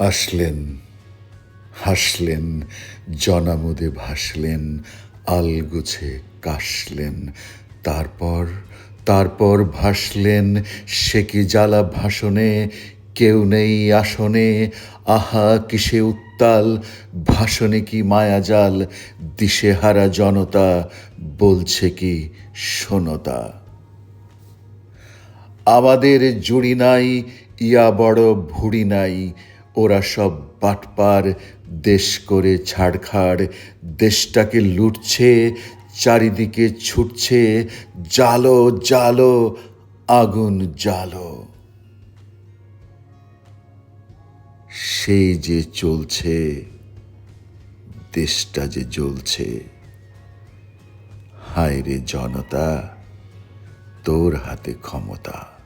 আসলেন, হাসলেন, জনামুদে ভাসলেন, আলগুছে কাশলেন। তারপর তারপর ভাসলেন, সে কি জ্বালা ভাষণে, কেউ নেই আসনে, আহা কিসে উত্তাল, ভাষণে কি মায়াজাল, দিশেহারা জনতা বলছে কি শোনতা। আমাদের জুড়ি নাই, ইয়া বড় ভুড়ি নাই ওরা সব বাটপার, দেশ করে ছাড়খাড়, দেশটাকে লুটছে, চারিদিকে ছুটছে জালো জালো আগুন জালো সেই যে চলছে, দেশটা যে জ্বলছে হায় রে জনতা, তোর হাতে ক্ষমতা।